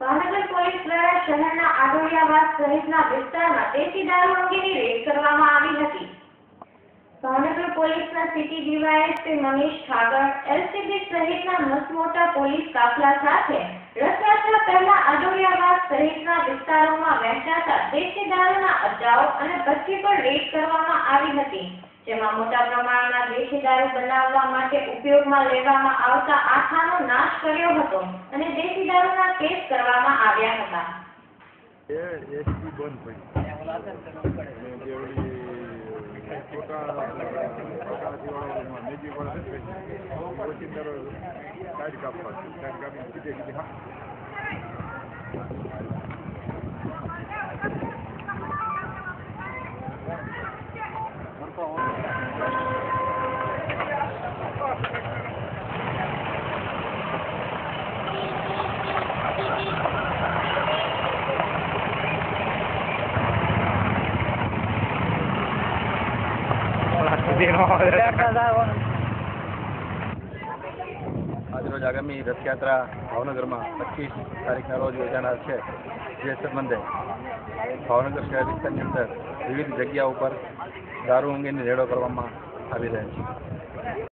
Bhavnagar police દ્વારા શહેરના આડોડિયાવાસ સહિતના વિસ્તારમાં દેશી દારૂ અંગેની રેડ કરવામાં આવી હતી. ભાવનગર પોલીસના city DYSP Manish Thakar, LCB સહિતના મસમોટા પોલીસ કાફલા સાથે રથયાત્રા પહેલા આડોડિયાવાસ સહિતના વિસ્તારોમાં વહેંચાતા દેશી દારૂના અડ્ડાઓ અને ભઠ્ઠી પર રેડ કરવામાં આવી હતી, જેમાં મોટા પ્રમાણમાં દેશી દારૂ બનાવવા માટે ઉપયોગમાં લેવામાં આવતા આખાનો નાશ કર્યો હતો અને દેશી કેસ કરવામાં આવ્યા હતા. એ એસટી બંધ પડી કાઢી કાપવા કાઢી કાપીને આજરોજ આગામી રથયાત્રા ભાવનગરમાં પચીસ તારીખના રોજ યોજાનાર છે. જે સંબંધે ભાવનગર શહેર વિસ્તારની અંદર વિવિધ જગ્યા ઉપર દારૂ અંગેની રેડો કરવામાં આવી રહ્યા છે.